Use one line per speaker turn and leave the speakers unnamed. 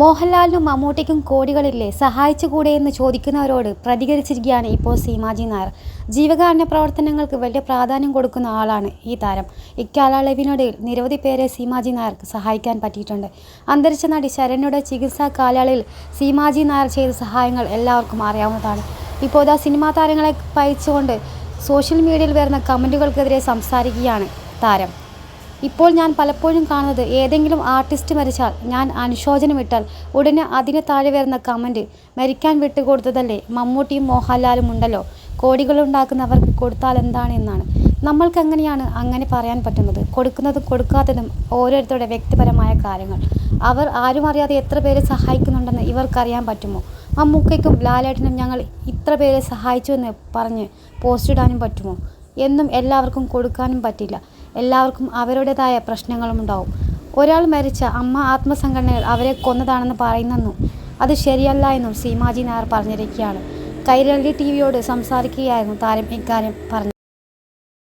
മോഹൻലാലിനും മമ്മൂട്ടിക്കും കോടികളില്ലേ? സഹായിച്ചുകൂടെ എന്ന് ചോദിക്കുന്നവരോട് പ്രതികരിച്ചിരിക്കുകയാണ് ഇപ്പോൾ സീമാജി നായർ. ജീവകാരുണ്യ പ്രവർത്തനങ്ങൾക്ക് വലിയ പ്രാധാന്യം കൊടുക്കുന്ന ആളാണ് ഈ താരം. ഇക്കാലയളവിനിടയിൽ നിരവധി പേരെ സീമാജി നായർക്ക് സഹായിക്കാൻ പറ്റിയിട്ടുണ്ട്. അന്തരിച്ച നടി ശരണ്യയുടെ ചികിത്സാ കാലയളവിൽ സീമാജി നായർ ചെയ്ത സഹായങ്ങൾ എല്ലാവർക്കും അറിയാവുന്നതാണ്. ഇപ്പോൾ ഇതാ സിനിമാ താരങ്ങളെ പയച്ചുകൊണ്ട് സോഷ്യൽ മീഡിയയിൽ വരുന്ന കമന്റുകൾക്കെതിരെ സംസാരിക്കുകയാണ് താരം. ഇപ്പോൾ ഞാൻ പലപ്പോഴും കാണുന്നത് ഏതെങ്കിലും ആർട്ടിസ്റ്റ് മരിച്ചാൽ ഞാൻ അനുശോചനമിട്ടാൽ ഉടനെ അതിന് താഴെ വരുന്ന കമന്റ് മരിക്കാൻ വിട്ടുകൊടുത്തതല്ലേ? മമ്മൂട്ടിയും മോഹൻലാലും ഉണ്ടല്ലോ. കോടികളുണ്ടാക്കുന്നവർക്ക് കൊടുത്താൽ എന്താണ് എന്നാണ്. നമ്മൾക്ക് എങ്ങനെയാണ് അങ്ങനെ പറയാൻ പറ്റുന്നത്? കൊടുക്കുന്നതും കൊടുക്കാത്തതും ഓരോരുത്തരുടെ വ്യക്തിപരമായ കാര്യങ്ങൾ. അവർ ആരും അറിയാതെ എത്ര പേരെ സഹായിക്കുന്നുണ്ടെന്ന് ഇവർക്കറിയാൻ പറ്റുമോ? മമ്മൂക്കയ്ക്കും ലാലേട്ടനും ഞങ്ങൾ ഇത്ര പേരെ സഹായിച്ചു എന്ന് പറഞ്ഞ് പോസ്റ്റ് ഇടാനും പറ്റുമോ? എന്നും എല്ലാവർക്കും കൊടുക്കാനും പറ്റില്ല. എല്ലാവർക്കും അവരുടേതായ പ്രശ്നങ്ങളും ഉണ്ടാവും. ഒരാൾ മരിച്ച അമ്മ ആത്മസംഘടനകൾ അവരെ കൊന്നതാണെന്ന് പറയുന്നെന്നും അത് ശരിയല്ല എന്നും സീമാജി നായർ പറഞ്ഞിരിക്കുകയാണ്. കൈരളി ടി വിയോട് സംസാരിക്കുകയായിരുന്നു താരം ഇക്കാര്യം പറഞ്ഞു